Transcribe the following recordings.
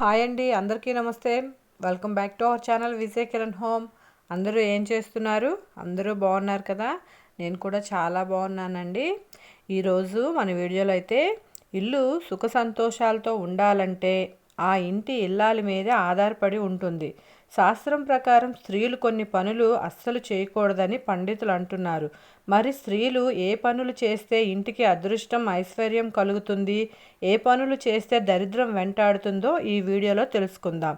Hi అండి అందరికీ నమస్తే. Welcome back to our channel Vijay Kiran home. అందరూ ఏం చేస్తున్నారు? అందరూ బాగున్నారు కదా? నేను కూడా చాలా బాగున్నానండి. ఈరోజు మన వీడియోలో అయితే ఇల్లు సుఖ సంతోషాలతో ఉండాలంటే ఆ ఇంటి ఇల్లాలి మీదే ఆధారపడి ఉంటుంది. శాస్త్రం ప్రకారం స్త్రీలు కొన్ని పనులు అస్సలు చేయకూడదని పండితులు అంటున్నారు. మరి స్త్రీలు ఏ పనులు చేస్తే ఇంటికి అదృష్టం ఐశ్వర్యం కలుగుతుంది? ఏ పనులు చేస్తే దరిద్రం వెంటాడుతుందో ఈ వీడియోలో తెలుసుకుందాం.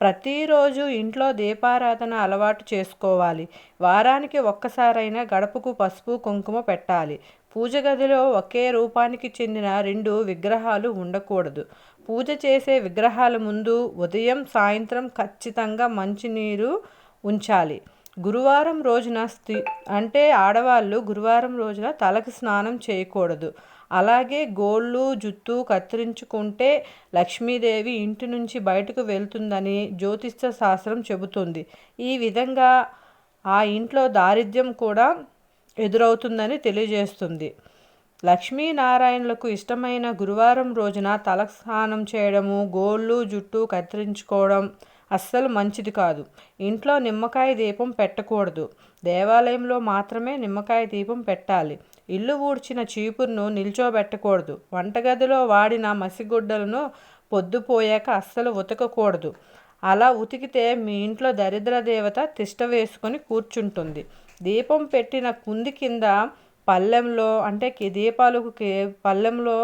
ప్రతిరోజు ఇంట్లో దీపారాధన అలవాటు చేసుకోవాలి. వారానికి ఒక్కసారైనా గడపకు పసుపు కుంకుమ పెట్టాలి. పూజ గదిలో ఒకే రూపానికి చెందిన రెండు విగ్రహాలు ఉండకూడదు. పూజ చేసే విగ్రహాల ముందు ఉదయం సాయంత్రం ఖచ్చితంగా మంచినీరు ఉంచాలి. గురువారం రోజున స్థి అంటే ఆడవాళ్ళు గురువారం రోజున తలకు స్నానం చేయకూడదు. అలాగే గోళ్ళు జుత్తు కత్తిరించుకుంటే లక్ష్మీదేవి ఇంటి నుంచి బయటకు వెళ్తుందని జ్యోతిష్య శాస్త్రం చెబుతుంది. ఈ విధంగా ఆ ఇంట్లో దారిద్ర్యం కూడా ఎదురవుతుందని తెలియజేస్తుంది. లక్ష్మీనారాయణులకు ఇష్టమైన గురువారం రోజున తలస్నానం చేయడము గోళ్ళు జుట్టు కత్తిరించుకోవడం అస్సలు మంచిది కాదు. ఇంట్లో నిమ్మకాయ దీపం పెట్టకూడదు. దేవాలయంలో మాత్రమే నిమ్మకాయ దీపం పెట్టాలి. ఇల్లు ఊడ్చిన చీపురును నిల్చోబెట్టకూడదు. వంటగదిలో వాడిన మసిగుడ్డలను పొద్దుపోయాక అస్సలు ఉతకకూడదు. అలా ఉతికితే మీ ఇంట్లో దరిద్ర దేవత తిష్ట వేసుకొని కూర్చుంటుంది. దీపం పెట్టిన కుంది కింద పళ్ళెంలో అంటే దీపాలు పళ్ళెంలో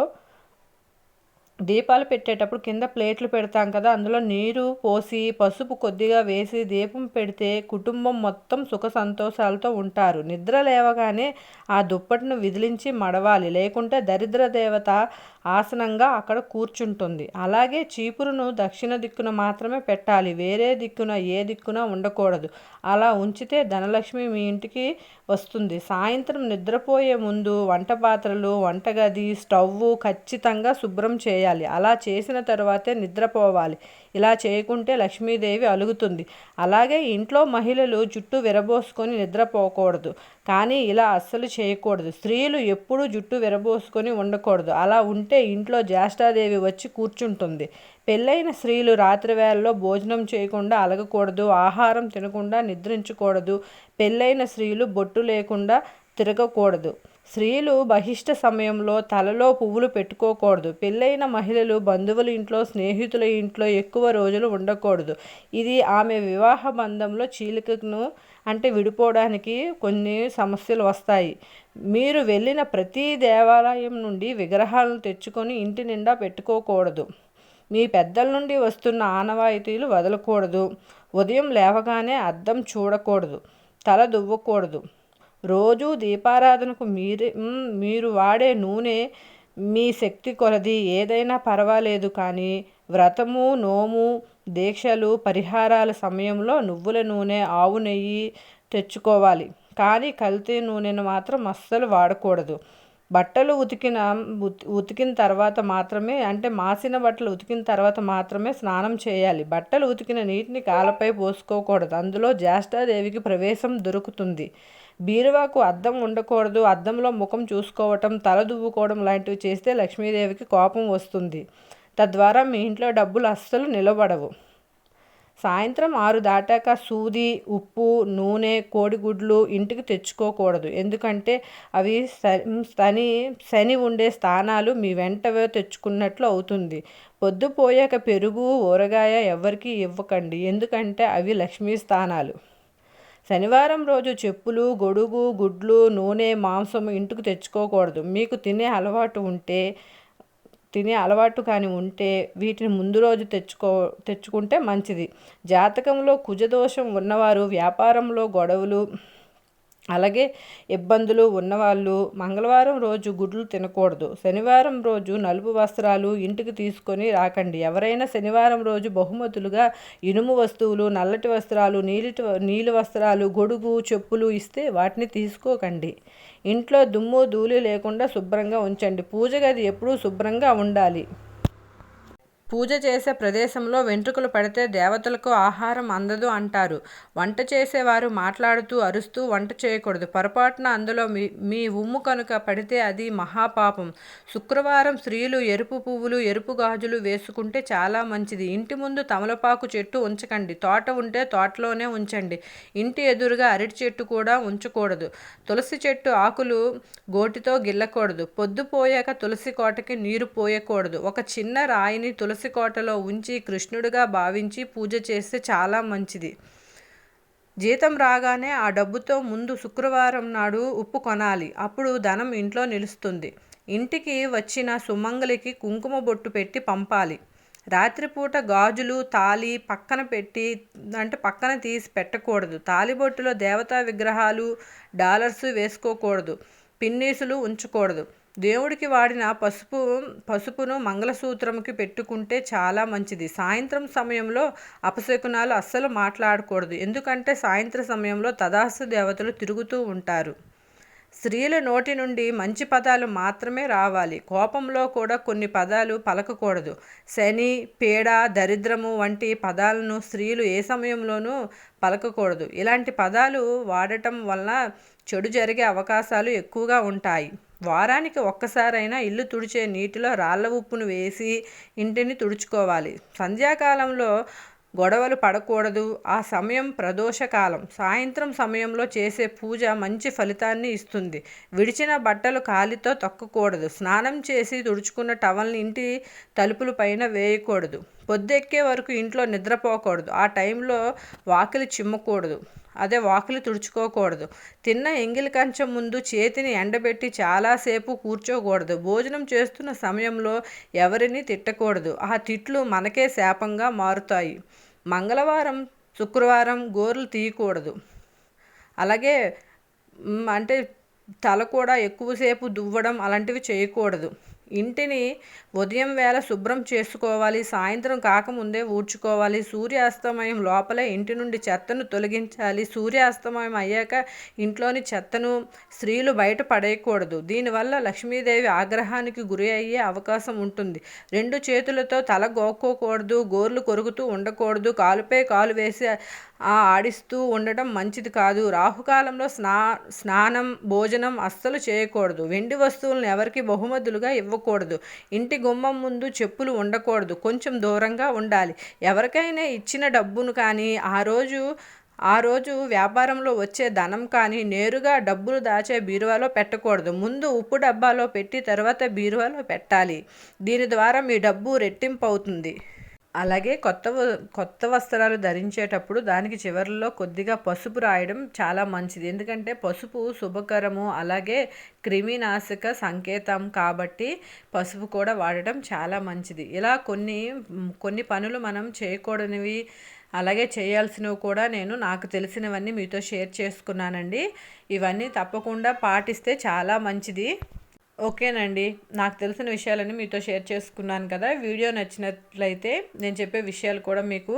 దీపాలు పెట్టేటప్పుడు కింద ప్లేట్లు పెడతాం కదా అందులో నీరు పోసి పసుపు కొద్దిగా వేసి దీపం పెడితే కుటుంబం మొత్తం సుఖ సంతోషాలతో ఉంటారు. నిద్ర లేవగానే ఆ దుప్పటిను విదిలించి మడవాలి. లేకుంటే దరిద్ర దేవత ఆసనంగా అక్కడ కూర్చుంటుంది. అలాగే చీపురును దక్షిణ దిక్కున మాత్రమే పెట్టాలి. వేరే దిక్కున ఏ దిక్కున ఉండకూడదు. అలా ఉంచితే ధనలక్ష్మి మీ ఇంటికి వస్తుంది. సాయంత్రం నిద్రపోయే ముందు వంట పాత్రలు వంటగది స్టవ్ ఖచ్చితంగా శుభ్రం చేయాలి. అలా చేసిన తర్వాతే నిద్రపోవాలి. ఇలా చేయకుంటే లక్ష్మీదేవి అలుగుతుంది. అలాగే ఇంట్లో మహిళలు జుట్టు విరబోసుకొని నిద్రపోకూడదు. కానీ ఇలా అస్సలు చేయకూడదు. స్త్రీలు ఎప్పుడూ జుట్టు విరబోసుకొని ఉండకూడదు. అలా ఉంటే ఇంట్లో జ్యేష్ఠాదేవి వచ్చి కూర్చుంటుంది. పెళ్ళైన స్త్రీలు రాత్రి వేళల్లో భోజనం చేయకుండా అలగకూడదు. ఆహారం తినకుండా నిద్రించకూడదు. పెళ్ళైన స్త్రీలు బొట్టు లేకుండా తిరగకూడదు. స్త్రీలు బహిష్ట సమయంలో తలలో పువ్వులు పెట్టుకోకూడదు. పెళ్ళైన మహిళలు బంధువుల ఇంట్లో స్నేహితుల ఇంట్లో ఎక్కువ రోజులు ఉండకూడదు. ఇది ఆమె వివాహ బంధంలో చీలికను అంటే విడిపోవడానికి కొన్ని సమస్యలు వస్తాయి. మీరు వెళ్ళిన ప్రతి దేవాలయం నుండి విగ్రహాలను తెచ్చుకొని ఇంటి నిండా పెట్టుకోకూడదు. మీ పెద్దల నుండి వస్తున్న ఆనవాయితీలు వదలకూడదు. ఉదయం లేవగానే అద్దం చూడకూడదు. తల దువ్వకూడదు. రోజూ దీపారాధనకు మీరే మీరు వాడే నూనె మీ శక్తి కొలది. ఏదైనా పర్వాలేదు కానీ వ్రతము నోము దీక్షలు పరిహారాల సమయంలో నువ్వుల నూనె ఆవు నెయ్యి తెచ్చుకోవాలి. కానీ కల్తీ నూనెను మాత్రం అస్సలు వాడకూడదు. బట్టలు ఉతికిన ఉతికిన తర్వాత మాత్రమే అంటే మాసిన బట్టలు ఉతికిన తర్వాత మాత్రమే స్నానం చేయాలి. బట్టలు ఉతికిన నీటిని కాలపై పోసుకోకూడదు. అందులో జ్యేష్ఠాదేవికి ప్రవేశం దొరుకుతుంది. బీరువాకు అద్దం ఉండకూడదు. అద్దంలో ముఖం చూసుకోవటం తల దువ్వుకోవడం లాంటివి చేస్తే లక్ష్మీదేవికి కోపం వస్తుంది. తద్వారా మీ ఇంట్లో డబ్బులు అస్సలు నిలబడవు. సాయంత్రం ఆరు దాటాక సూది ఉప్పు నూనె కోడిగుడ్లు ఇంటికి తెచ్చుకోకూడదు. ఎందుకంటే అవి శని శని ఉండే స్థానాలు మీ వెంట తెచ్చుకున్నట్లు అవుతుంది. పొద్దుపోయాక పెరుగు ఊరగాయ ఎవరికి ఇవ్వకండి. ఎందుకంటే అవి లక్ష్మీ స్థానాలు. శనివారం రోజు చెప్పులు గొడుగు గుడ్లు నూనె మాంసం ఇంటికి తెచ్చుకోకూడదు. మీకు తినే అలవాటు ఉంటే తినే అలవాటు కానీ ఉంటే వీటిని ముందు రోజు తెచ్చుకో తెచ్చుకుంటే మంచిది. జాతకంలో కుజదోషం ఉన్నవారు వ్యాపారంలో గొడవలు అలాగే ఇబ్బందులు ఉన్నవాళ్ళు మంగళవారం రోజు గుడ్లు తినకూడదు. శనివారం రోజు నలుపు వస్త్రాలు ఇంటికి తీసుకొని రాకండి. ఎవరైనా శనివారం రోజు బహుమతులుగా ఇనుము వస్తువులు నల్లటి వస్త్రాలు నీలిటి నీలి వస్త్రాలు గొడుగు చెప్పులు ఇస్తే వాటిని తీసుకోకండి. ఇంట్లో దుమ్ము ధూళి లేకుండా శుభ్రంగా ఉంచండి. పూజ గది ఎప్పుడూ శుభ్రంగా ఉండాలి. పూజ చేసే ప్రదేశంలో వెంట్రుకలు పడితే దేవతలకు ఆహారం అందదు అంటారు. వంట చేసేవారు మాట్లాడుతూ అరుస్తూ వంట చేయకూడదు. పొరపాటున అందులో మీ మీ ఉమ్ము కనుక పడితే అది మహాపాపం. శుక్రవారం స్త్రీలు ఎరుపు పువ్వులు ఎరుపు గాజులు వేసుకుంటే చాలా మంచిది. ఇంటి ముందు తమలపాకు చెట్టు ఉంచకండి. తోట ఉంటే తోటలోనే ఉంచండి. ఇంటి ఎదురుగా అరటి చెట్టు కూడా ఉంచకూడదు. తులసి చెట్టు ఆకులు గోటితో గిల్లకూడదు. పొద్దుపోయాక తులసి కోటకి నీరు పోయకూడదు. ఒక చిన్న రాయిని తులసి తులసి కోటలో ఉంచి కృష్ణుడిగా భావించి పూజ చేస్తే చాలా మంచిది. జీతం రాగానే ఆ డబ్బుతో ముందు శుక్రవారం నాడు ఉప్పు కొనాలి. అప్పుడు ధనం ఇంట్లో నిలుస్తుంది. ఇంటికి వచ్చిన సుమంగలికి కుంకుమ బొట్టు పెట్టి పంపాలి. రాత్రిపూట గాజులు తాలి పక్కన పెట్టి అంటే పక్కన తీసి పెట్టకూడదు. తాలిబొట్టులో దేవతా విగ్రహాలు డాలర్స్ వేసుకోకూడదు. పిన్నీసులు ఉంచకూడదు. దేవుడికి వాడిన పసుపు పసుపును మంగళసూత్రంకి పెట్టుకుంటే చాలా మంచిది. సాయంత్రం సమయంలో అపశకునాలు అస్సలు మాట్లాడకూడదు. ఎందుకంటే సాయంత్రం సమయంలో తదాస్తు దేవతలు తిరుగుతూ ఉంటారు. స్త్రీల నోటి నుండి మంచి పదాలు మాత్రమే రావాలి. కోపంలో కూడా కొన్ని పదాలు పలకకూడదు. శని పీడ దరిద్రము వంటి పదాలను స్త్రీలు ఏ సమయంలోనూ పలకకూడదు. ఇలాంటి పదాలు వాడటం వల్ల చెడు జరిగే అవకాశాలు ఎక్కువగా ఉంటాయి. వారానికి ఒక్కసారైనా ఇల్లు తుడిచే నీటిలో రాళ్ళ ఉప్పును వేసి ఇంటిని తుడుచుకోవాలి. సంధ్యాకాలంలో గొడవలు పడకూడదు. ఆ సమయం ప్రదోషకాలం. సాయంత్రం సమయంలో చేసే పూజ మంచి ఫలితాన్ని ఇస్తుంది. విడిచిన బట్టలు కాలితో తొక్కకూడదు. స్నానం చేసి తుడుచుకున్న టవల్ని ఇంటి తలుపుల పైన వేయకూడదు. పొద్దెక్కే వరకు ఇంట్లో నిద్రపోకూడదు. ఆ టైంలో వాకిలి చిమ్మకూడదు. అదే వాకిలి తుడుచుకోకూడదు. తిన్న ఎంగిలి కంచం ముందు చేతిని ఎండబెట్టి చాలాసేపు కూర్చోకూడదు. భోజనం చేస్తున్న సమయంలో ఎవరిని తిట్టకూడదు. ఆ తిట్లు మనకే శాపంగా మారుతాయి. మంగళవారం శుక్రవారం గోర్లు తీయకూడదు. అలాగే అంటే తల కూడా ఎక్కువసేపు దువ్వడం అలాంటివి చేయకూడదు. ఇంటిని ఉదయం వేళ శుభ్రం చేసుకోవాలి సాయంత్రం కాకముందే ఊడ్చుకోవాలి సూర్యాస్తమయం లోపలే ఇంటి నుండి చెత్తను తొలగించాలి. సూర్యాస్తమయం అయ్యాక ఇంట్లోని చెత్తను స్త్రీలు బయట పడేయకూడదు. దీనివల్ల లక్ష్మీదేవి ఆగ్రహానికి గురి అయ్యే అవకాశం ఉంటుంది. రెండు చేతులతో తల గోక్కోకూడదు గోర్లు కొరుకుతూ ఉండకూడదు కాలుపై కాలు వేసి ఆడిస్తూ ఉండటం మంచిది కాదు. రాహుకాలంలో స్నా స్నానం భోజనం అస్సలు చేయకూడదు. వెండి వస్తువులను ఎవరికి బహుమతులుగా ఇవ్వ ఇవ్వకూడదు ఇంటి గుమ్మం ముందు చెప్పులు ఉండకూడదు. కొంచెం దూరంగా ఉండాలి. ఎవరికైనా ఇచ్చిన డబ్బును కానీ ఆ రోజు ఆ రోజు వ్యాపారంలో వచ్చే ధనం కానీ నేరుగా డబ్బులు దాచే బీరువాలో పెట్టకూడదు. ముందు ఉప్పు డబ్బాలో పెట్టి తర్వాత బీరువాలో పెట్టాలి. దీని ద్వారా మీ డబ్బు రెట్టింపు అవుతుంది అలాగే కొత్త కొత్త వస్త్రాలు ధరించేటప్పుడు దానికి చివరిలో కొద్దిగా పసుపు రాయడం చాలా మంచిది. ఎందుకంటే పసుపు శుభకరము అలాగే క్రిమినాశక సంకేతం కాబట్టి పసుపు కూడా వాడటం చాలా మంచిది. ఇలా కొన్ని కొన్ని పనులు మనం చేయకూడనివి అలాగే చేయాల్సినవి కూడా నేను నాకు తెలిసినవన్నీ మీతో షేర్ చేసుకున్నానండి. ఇవన్నీ తప్పకుండా పాటిస్తే చాలా మంచిది. ఓకేనండి. నాకు తెలిసిన విషయాలన్నీ మీతో షేర్ చేసుకున్నాను కదా. వీడియో నచ్చినట్లయితే నేను చెప్పే విషయాలు కూడా మీకు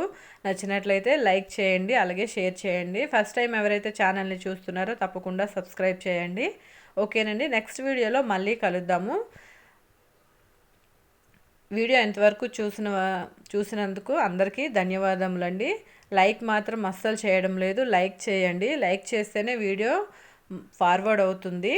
నచ్చినట్లయితే లైక్ చేయండి అలాగే షేర్ చేయండి. ఫస్ట్ టైం ఎవరైతే ఛానల్ని చూస్తున్నారో తప్పకుండా సబ్స్క్రైబ్ చేయండి. ఓకేనండి. నెక్స్ట్ వీడియోలో మళ్ళీ కలుద్దాము. వీడియో ఎంతవరకు చూసిన చూసినందుకు అందరికీ ధన్యవాదములండి. లైక్ మాత్రం అస్సలు చేయడం లేదు. లైక్ చేయండి. లైక్ చేస్తేనే వీడియో ఫార్వర్డ్ అవుతుంది.